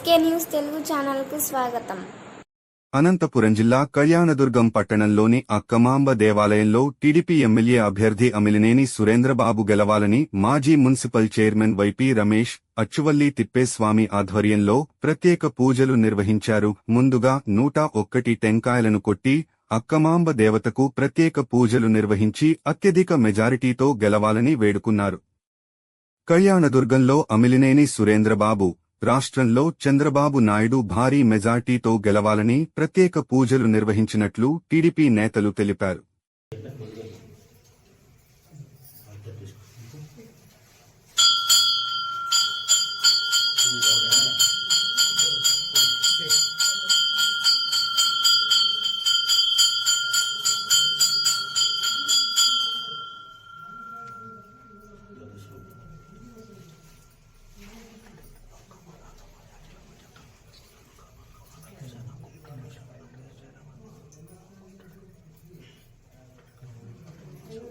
SK news Telugu ఛానల్కు స్వాగతం. అనంతపురం జిల్లా కళ్యాణదుర్గం పట్టణంలోని అక్కమాంబ దేవాలయంలో టీడీపీ ఎమ్మెల్యే అభ్యర్థి అమిలినేని సురేంద్రబాబు గెలవాలని మాజీ municipal chairman YP Ramesh Achuvalli Thippeswamy ఆధ్వర్యంలో ప్రత్యేక పూజలు నిర్వహించారు. ముందుగా నూట ఒక్కటి టెంకాయలను కొట్టి అక్కమాంబ దేవతకు ప్రత్యేక పూజలు నిర్వహించి అత్యధిక మెజారిటీతో గెలవాలని వేడుకున్నారు. కళ్యాణదుర్గంలో అమిలినేని సురేంద్రబాబు రాష్ట్రంలో చంద్రబాబు నాయుడు భారీ మెజార్టీతో గెలవాలని ప్రత్యేక పూజలు నిర్వహించినట్లు టీడీపీ నేతలు తెలిపారు.